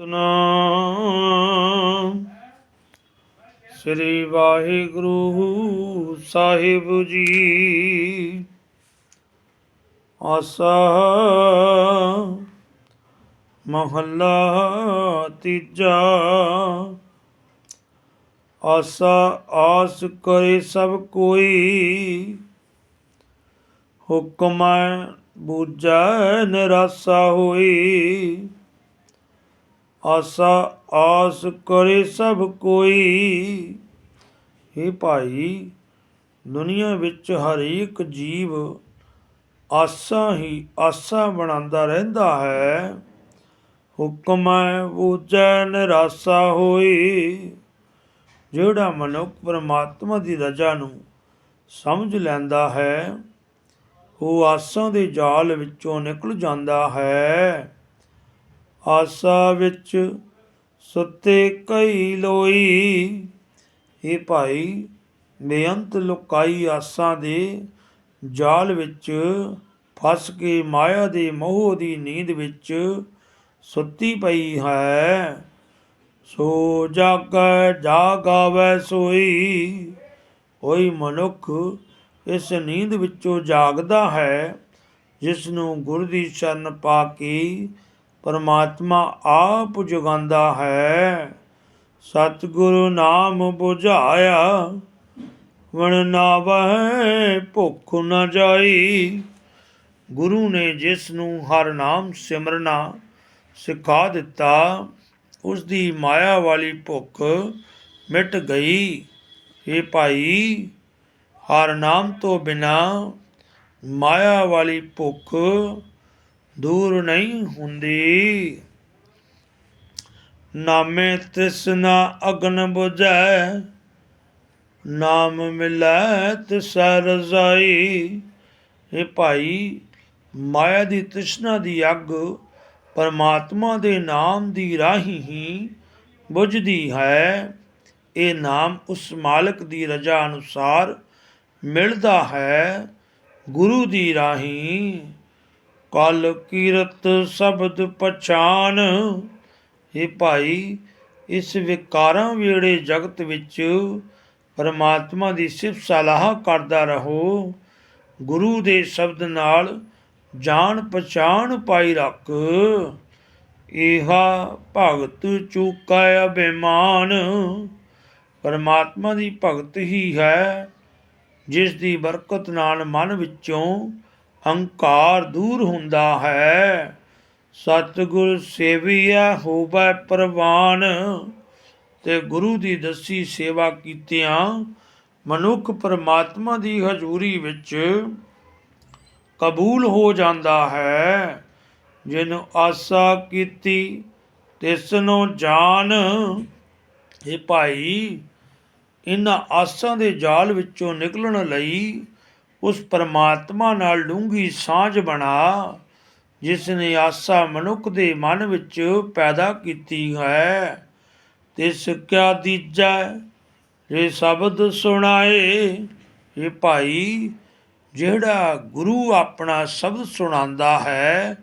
ਸਤਨਾਮ ਸ੍ਰੀ ਵਾਹਿਗੁਰੂ ਸਾਹਿਬ ਜੀ, ਆਸਾ ਮਹੱਲਾ ਤੀਜਾ। ਆਸਾ ਆਸ ਕਰੇ ਸਭ ਕੋਈ, ਹੁਕਮ ਬੂਝੈ, ਨਿਰਾਸਾ ਹੋਈ। ਆਸਾ ਆਸ ਕਰੇ ਸਭ ਕੋਈ। ਇਹ ਭਾਈ, ਦੁਨੀਆ ਵਿੱਚ ਹਰੇਕ ਜੀਵ ਆਸਾ ਹੀ ਆਸਾ ਬਣਾਉਂਦਾ ਰਹਿੰਦਾ ਹੈ। ਹੁਕਮ ਹੈ ਬੂਝੈ ਨਿਰਾਸਾ ਹੋਈ ਜਿਹੜਾ ਮਨੁੱਖ ਪਰਮਾਤਮਾ ਦੀ ਰਜ਼ਾ ਨੂੰ ਸਮਝ ਲੈਂਦਾ ਹੈ, ਉਹ ਆਸਾਂ ਦੇ ਜਾਲ ਵਿੱਚੋਂ ਨਿਕਲ ਜਾਂਦਾ ਹੈ। ਆਸਾ ਵਿੱਚ ਸੁੱਤੇ ਕਈ ਲੋਈ। ਇਹ ਭਾਈ, ਬੇਅੰਤ ਲੁਕਾਈ ਆਸਾਂ ਦੇ ਜਾਲ ਵਿੱਚ ਫਸ ਕੇ ਮਾਇਆ ਦੇ ਮੋਹ ਦੀ ਨੀਂਦ ਵਿੱਚ ਸੁੱਤੀ ਪਈ ਹੈ। ਸੋ ਜਾਗੈ, ਜਾਗਾਵੈ ਸੋਈ। ਹੋਈ ਮਨੁੱਖ ਇਸ ਨੀਂਦ ਵਿੱਚੋਂ ਜਾਗਦਾ ਹੈ ਜਿਸ ਨੂੰ ਗੁਰ ਦੀ ਸ਼ਰਨ ਪਾ ਕੇ ਪਰਮਾਤਮਾ ਆਪ ਜਗਾਉਂਦਾ ਹੈ। ਸਤਿਗੁਰੂ ਨਾਮ 부ਝਾਇਆ ਵਣ ਨਾਵਹਿ ਭੁੱਖ ਨ ਜਾਈ। ਗੁਰੂ ਨੇ ਜਿਸ ਨੂੰ ਹਰ ਨਾਮ ਸਿਮਰਨਾ, ਸਿਖਾ ਦਿੱਤਾ, ਉਸ ਦੀ ਮਾਇਆ ਵਾਲੀ ਭੁੱਖ ਮਿਟ ਗਈ। ਇਹ ਭਾਈ, ਹਰ ਨਾਮ ਤੋਂ ਬਿਨਾ ਮਾਇਆ ਵਾਲੀ ਭੁੱਖ ਦੂਰ ਨਹੀਂ ਹੁੰਦੀ। ਨਾਮੇ ਤ੍ਰਿਸ਼ਨਾ ਅਗਨ ਬੁਝੈ, ਨਾਮ ਮਿਲੈ ਤਿਸ ਰਜ਼ਾਈ। ਇਹ ਭਾਈ, ਮਾਇਆ ਦੀ ਤ੍ਰਿਸ਼ਨਾ ਦੀ ਅੱਗ ਪਰਮਾਤਮਾ ਦੇ ਨਾਮ ਦੀ ਰਾਹੀਂ ਹੀ ਬੁਝਦੀ ਹੈ। ਇਹ ਨਾਮ ਉਸ ਮਾਲਕ ਦੀ ਰਜ਼ਾ ਅਨੁਸਾਰ ਮਿਲਦਾ ਹੈ, ਗੁਰੂ ਦੀ ਰਾਹੀਂ। ਕਲ ਕੀਰਤ ਸ਼ਬਦ ਪਛਾਨ। ਇਹ ਭਾਈ, ਇਸ ਵਿਕਾਰਾਂ ਵੇੜੇ ਜਗਤ ਵਿੱਚ ਪਰਮਾਤਮਾ ਦੀ ਸਿਫਤ ਸਲਾਹ ਕਰਦਾ ਰਹੋ। ਗੁਰੂ ਦੇ ਸ਼ਬਦ ਨਾਲ ਜਾਣ ਪਛਾਣ ਪਾਈ ਰੱਖ। ਇਹਾ ਭਗਤ ਚੂਕਾ ਅਭਿਮਾਨ। ਪਰਮਾਤਮਾ ਦੀ ਭਗਤ ਹੀ ਹੈ, ਜਿਸ ਦੀ ਬਰਕਤ ਨਾਲ ਮਨ ਵਿੱਚੋਂ ਹੰਕਾਰ ਦੂਰ ਹੁੰਦਾ ਹੈ। ਸਤਿਗੁਰ ਸੇਵੀਆ ਹੋਵੇ ਪ੍ਰਵਾਨ। ਤੇ ਗੁਰੂ ਦੀ ਦਸੀ ਸੇਵਾ ਕੀਤਿਆਂ ਮਨੁੱਖ ਪਰਮਾਤਮਾ ਦੀ ਹਜ਼ੂਰੀ ਵਿੱਚ ਕਬੂਲ ਹੋ ਜਾਂਦਾ ਹੈ। ਜਿਹਨੂੰ ਆਸਾ ਕੀਤੀ ਤਿਸ ਨੂੰ ਜਾਣ ਇਹ ਭਾਈ ਇਹਨਾਂ ਆਸਾਂ ਦੇ ਜਾਲ ਵਿੱਚੋਂ ਨਿਕਲਣ ਲਈ ਉਸ ਪਰਮਾਤਮਾ ਨਾਲ ਡੂੰਗੀ ਸਾਂਝ ਬਣਾ ਜਿਸ ਨੇ ਆਸਾ ਮਨੁੱਖ ਦੇ ਮਨ ਵਿੱਚ ਪੈਦਾ ਕੀਤੀ ਹੈ। ਤਿਸ ਸਿੱਖਿਆ ਦੀਜੈ ਇਹ ਸ਼ਬਦ ਸੁਣਾਏ ਇਹ ਭਾਈ, ਜਿਹੜਾ ਗੁਰੂ ਆਪਣਾ ਸ਼ਬਦ ਸੁਣਾਉਂਦਾ ਹੈ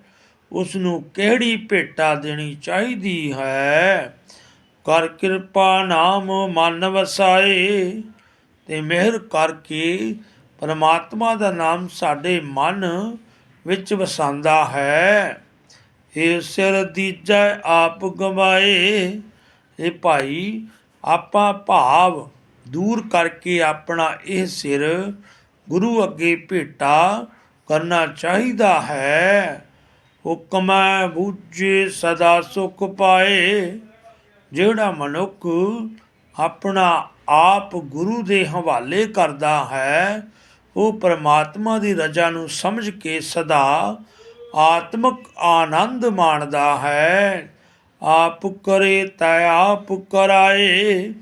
ਉਸ ਨੂੰ ਕਿਹੜੀ ਭੇਟਾ ਦੇਣੀ ਚਾਹੀਦੀ ਹੈ? ਕਰ ਕਿਰਪਾ ਨਾਮ ਮਨ ਵਸਾਏ, ਤੇ ਮਿਹਰ ਕਰਕੇ ਪਰਮਾਤਮਾ ਦਾ ਨਾਮ ਸਾਡੇ ਮਨ ਵਿੱਚ ਵਸਾਉਂਦਾ ਹੈ। ਇਹ ਸਿਰ ਦੀਜੈ ਆਪ ਗਵਾਏ ਇਹ ਭਾਈ, ਆਪਾਂ ਭਾਵ ਦੂਰ ਕਰਕੇ ਆਪਣਾ ਇਹ ਸਿਰ ਗੁਰੂ ਅੱਗੇ ਭੇਟਾ ਕਰਨਾ ਚਾਹੀਦਾ ਹੈ। ਹੁਕਮੈ ਬੂਝੇ ਸਦਾ ਸੁਖ ਪਾਏ, ਜਿਹੜਾ ਮਨੁੱਖ ਆਪਣਾ ਆਪ ਗੁਰੂ ਦੇ ਹਵਾਲੇ ਕਰਦਾ ਹੈ ਉਹ ਪਰਮਾਤਮਾ ਦੀ ਰਜ਼ਾ ਨੂੰ ਸਮਝ ਕੇ ਸਦਾ ਆਤਮਕ ਆਨੰਦ ਮਾਣਦਾ ਹੈ। ਆਪ ਕਰੇ ਤੈ ਆਪ ਕਰਾਏ।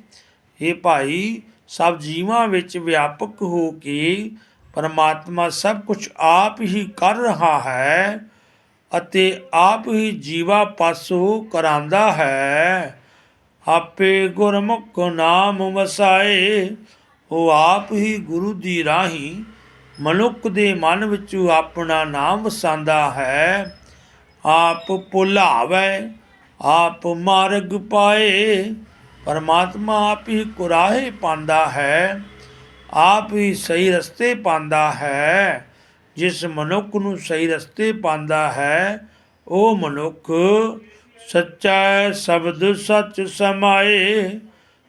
ਇਹ ਭਾਈ ਸਭ ਜੀਵਾਂ ਵਿੱਚ ਵਿਆਪਕ ਹੋ ਕੇ ਪਰਮਾਤਮਾ ਸਭ ਕੁਝ ਆਪ ਹੀ ਕਰ ਰਿਹਾ ਹੈ ਅਤੇ ਆਪ ਹੀ ਜੀਵਾ ਪਾਸੋਂ ਕਰਾਂਦਾ ਹੈ। ਆਪੇ ਗੁਰਮੁਖ ਨਾਮ ਵਸਾਏ। ਉਹ ਆਪ ਹੀ ਗੁਰੂ ਦੀ ਰਾਹੀਂ ਮਨੁੱਖ ਦੇ ਮਨ ਵਿੱਚ ਆਪਣਾ ਨਾਮ ਵਸਾਉਂਦਾ ਹੈ। ਆਪ ਭੁਲਾਵੇ, ਆਪ ਮਾਰਗ ਪਾਏ, ਪਰਮਾਤਮਾ ਆਪ ਹੀ ਕੁਰਾਹੇ ਪਾਉਂਦਾ ਹੈ, ਆਪ ਹੀ ਸਹੀ ਰਸਤੇ ਪਾਉਂਦਾ ਹੈ। ਜਿਸ ਮਨੁੱਖ ਨੂੰ ਸਹੀ ਰਸਤੇ ਪਾਉਂਦਾ ਹੈ, ਉਹ ਮਨੁੱਖ ਸੱਚਾ ਸ਼ਬਦ ਸੱਚ ਸਮਾਏ।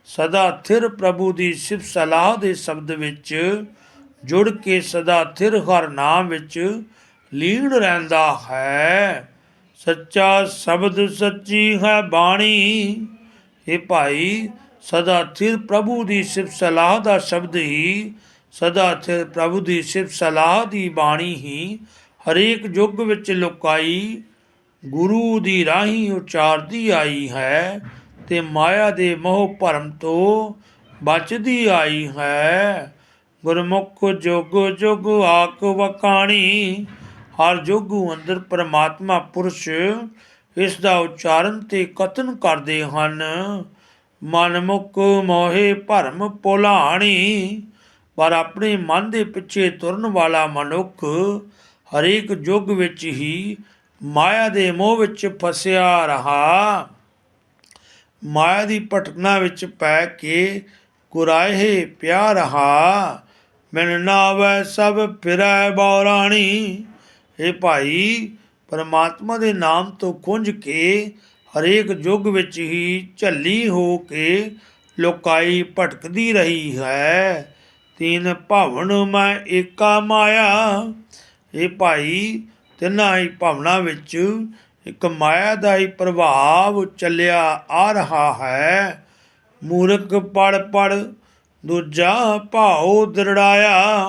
ਸਦਾ ਥਿਰ ਪ੍ਰਭੂ ਦੀ ਸਿਫਤ ਸਲਾਹ ਦੇ ਸ਼ਬਦ ਵਿੱਚ ਜੁੜ ਕੇ ਸਦਾ ਥਿਰ ਹਰ ਨਾਮ ਵਿੱਚ ਲੀਨ ਰਹਿੰਦਾ ਹੈ। ਸੱਚਾ ਸ਼ਬਦ ਸੱਚੀ ਹੈ ਬਾਣੀ। ਇਹ ਭਾਈ, ਸਦਾ ਥਿਰ ਪ੍ਰਭੂ ਦੀ ਸਿਫਤ ਸਲਾਹ ਦਾ ਸ਼ਬਦ ਹੀ, ਸਦਾ ਥਿਰ ਪ੍ਰਭੂ ਦੀ ਸਿਫਤ ਸਲਾਹ ਦੀ ਬਾਣੀ ਹੀ ਹਰੇਕ ਯੁੱਗ ਵਿੱਚ ਲੁਕਾਈ, ਗੁਰੂ ਦੀ ਰਾਹੀਂ ਉਚਾਰਦੀ ਆਈ ਹੈ। ਤੇ ਮਾਇਆ ਦੇ ਮੋਹ ਭਰਮ ਤੋਂ ਬਚਦੀ ਆਈ ਹੈ। ਗੁਰਮੁਖ ਜੁਗ ਜੁਗ ਆਕ ਵਕਾਣੀ, ਹਰ ਜੁਗੂ ਅੰਦਰ ਪਰਮਾਤਮਾ ਪੁਰਸ਼ ਇਸ ਦਾ ਉਚਾਰਨ ਤੇ ਕਥਨ ਕਰਦੇ ਹਨ। ਮਨਮੁਖ ਮੋਹੇ ਭਰਮ ਭੁਲਾਣੀ ਪਰ ਆਪਣੇ ਮਨ ਦੇ ਪਿੱਛੇ ਤੁਰਨ ਵਾਲਾ ਮਨੁੱਖ ਹਰੇਕ ਯੁੱਗ ਵਿੱਚ ਹੀ ਮਾਇਆ ਦੇ ਮੋਹ ਵਿੱਚ ਫਸਿਆ ਰਹਾ। ਮਾਇਆ ਦੀ ਭਟਕਣਾ ਵਿੱਚ ਪੈ ਕੇ ਕੁਰਾਹੇ ਪਿਆ ਰਹਾ। ਮੈਨ ਨਾਵੈ ਸਭ ਫਿਰੈ ਬੌਰਾਣੀ। ਇਹ ਭਾਈ, ਪਰਮਾਤਮਾ ਦੇ ਨਾਮ ਤੋਂ ਖੁੰਝ ਕੇ ਹਰੇਕ ਯੁੱਗ ਵਿੱਚ ਹੀ ਝੱਲੀ ਹੋ ਕੇ ਲੋਕਾਈ ਭਟਕਦੀ ਰਹੀ ਹੈ। ਤੀਨ ਭਾਵਨ ਮੈਂ ਏਕਾ ਮਾਇਆ। ਇਹ ਭਾਈ, ਤਿੰਨਾਂ ਹੀ ਭਾਵਨਾ ਵਿੱਚ ਇੱਕ ਮਾਇਆ ਦਾ ਹੀ ਪ੍ਰਭਾਵ ਚੱਲਿਆ ਆ ਰਹਾ ਹੈ। ਮੂਰਖ ਪੜ ਪੜ, ਦੂਜਾ ਭਾਉ ਦਰੜਾਇਆ।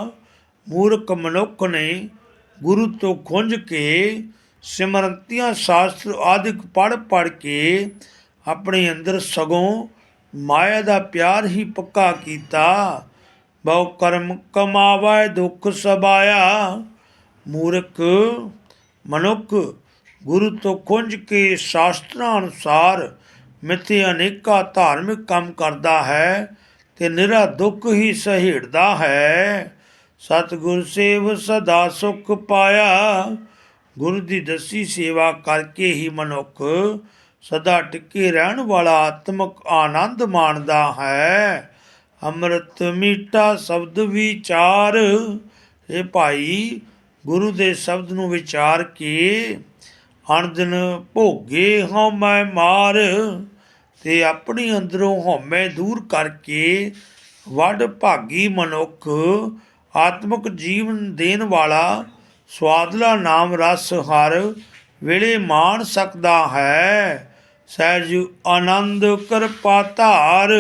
ਮੂਰਖ ਮਨੁੱਖ ਨੇ ਗੁਰੂ ਤੋਂ ਖੁੰਝ ਕੇ ਸਿਮਰਤੀਆਂ ਸ਼ਾਸਤਰ ਆਦਿਕ ਪੜ ਪੜ ਕੇ ਆਪਣੇ ਅੰਦਰ ਸਗੋਂ ਮਾਇਆ ਦਾ ਪਿਆਰ ਹੀ ਪੱਕਾ ਕੀਤਾ। ਬਹੁ ਕਰਮ ਕਮਾਵੈ ਦੁੱਖ ਸਬਾਇਆ। ਮੂਰਖ ਮਨੁੱਖ ਗੁਰੂ ਤੋਂ ਖੁੰਝ ਕੇ ਸ਼ਾਸਤਰਾਂ ਅਨੁਸਾਰ ਮਿੱਥੇ ਅਨੇਕਾਂ ਧਾਰਮਿਕ ਕੰਮ ਕਰਦਾ ਹੈ ਤੇ ਨਿਰਾ ਦੁੱਖ ਹੀ ਸਹਿੜਦਾ ਹੈ। ਸਤਿਗੁਰ ਸੇਵ ਸਦਾ ਸੁਖ ਪਾਇਆ। ਗੁਰੂ ਦੀ ਦਸੀ ਸੇਵਾ ਕਰਕੇ ਹੀ ਮਨੁੱਖ ਸਦਾ ਟਿੱਕੇ ਰਹਿਣ ਵਾਲਾ ਆਤਮਿਕ ਆਨੰਦ ਮਾਣਦਾ ਹੈ। ਅੰਮ੍ਰਿਤ ਮੀਠਾ ਸ਼ਬਦ ਵਿਚਾਰ। ਇਹ ਭਾਈ, ਗੁਰੂ ਦੇ ਸ਼ਬਦ ਨੂੰ ਵਿਚਾਰ ਕੇ ਅਣਦਿਨ ਭੋਗੇ ਹਉਮੈ ਮਾਰ, ਤੇ ਆਪਣੀ ਅੰਦਰੋਂ ਹਉਮੈ ਦੂਰ ਕਰਕੇ ਵੱਡ ਭਾਗੀ ਮਨੁੱਖ, ਆਤਮਿਕ ਜੀਵਨ ਦੇਣ ਵਾਲਾ ਸਵਾਦਲਾ ਨਾਮ ਰਸ ਹਰ ਵੇਲੇ ਮਾਣ ਸਕਦਾ ਹੈ। ਸਹਿਜ ਆਨੰਦ ਕਿਰਪਾ ਧਾਰ,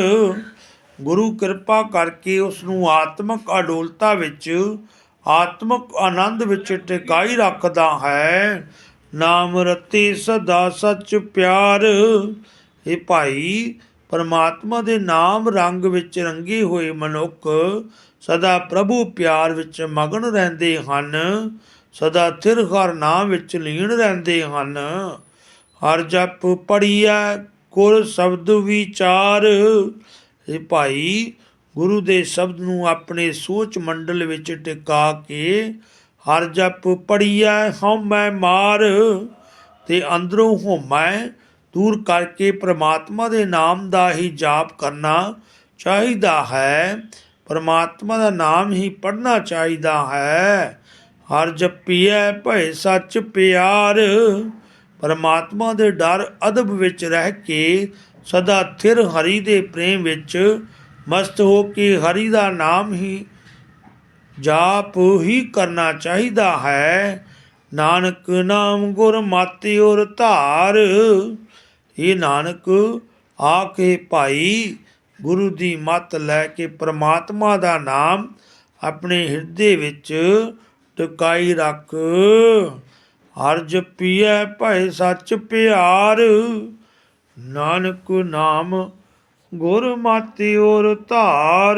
ਗੁਰੂ ਕਿਰਪਾ ਕਰਕੇ ਉਸ ਨੂੰ ਆਤਮਿਕ ਅਡੋਲਤਾ ਵਿੱਚ, ਆਤਮਿਕ ਆਨੰਦ ਵਿੱਚ ਟਿਕਾਈ ਰੱਖਦਾ ਹੈ। ਨਾਮ ਰਤੇ ਸਦਾ ਸੱਚ ਪਿਆਰ। ਇਹ ਭਾਈ, ਪਰਮਾਤਮਾ ਦੇ ਨਾਮ ਰੰਗ ਵਿੱਚ ਰੰਗੇ ਹੋਏ ਮਨੁੱਖ ਸਦਾ ਪ੍ਰਭੂ ਪਿਆਰ ਵਿੱਚ ਮਗਨ ਰਹਿੰਦੇ ਹਨ, ਸਦਾ ਥਿਰ ਹਰ ਨਾਮ ਵਿੱਚ ਲੀਨ ਰਹਿੰਦੇ ਹਨ। ਹਰ ਜਪ ਪੜੀਐ ਗੁਰ ਸ਼ਬਦ ਵਿਚਾਰ। ਇਹ ਭਾਈ, ਗੁਰੂ ਦੇ ਸ਼ਬਦ ਨੂੰ ਆਪਣੇ ਸੋਚ ਮੰਡਲ ਵਿੱਚ ਟਿਕਾ ਕੇ ਹਰ ਜਪ ਪੜੀਐ ਹਉਮੈ ਮਾਰ, ਤੇ ਅੰਦਰੋਂ ਹਉਮੈ, ਦੂਰ ਕਰਕੇ ਪ੍ਰਮਾਤਮਾ ਦੇ ਨਾਮ ਦਾ ਹੀ ਜਾਪ ਕਰਨਾ ਚਾਹੀਦਾ ਹੈ। ਪ੍ਰਮਾਤਮਾ ਦਾ ਨਾਮ ਹੀ ਪੜਨਾ ਚਾਹੀਦਾ ਹੈ। ਹਰ ਜਪੀਐ ਭੈ ਸੱਚ ਪਿਆਰ। ਪਰਮਾਤਮਾ ਦੇ ਡਰ ਅਦਬ ਵਿੱਚ ਰਹਿ ਕੇ ਸਦਾ ਥਿਰ ਹਰੀ ਦੇ ਪ੍ਰੇਮ ਵਿੱਚ ਮਸਤ ਹੋ ਕੇ ਹਰੀ ਦਾ ਨਾਮ ਹੀ ਜਾਪ ਹੀ ਕਰਨਾ ਚਾਹੀਦਾ ਹੈ। ਨਾਨਕ ਨਾਮ ਗੁਰ ਮਾਤੀ ਔਰ ਧਾਰ। ਇਹ ਨਾਨਕ ਆ ਕੇ ਭਾਈ, ਗੁਰੂ ਦੀ ਮੱਤ ਲੈ ਕੇ ਪ੍ਰਮਾਤਮਾ ਦਾ ਨਾਮ ਆਪਣੇ ਹਿਰਦੇ ਵਿੱਚ ਟਿਕਾਈ ਰੱਖ। ਹਰ ਜਪੀਐ ਭੈ ਸੱਚ ਪਿਆਰ। ਨਾਨਕ ਨਾਮ ਗੁਰ ਮਾਤੀ ਔਰ ਧਾਰ।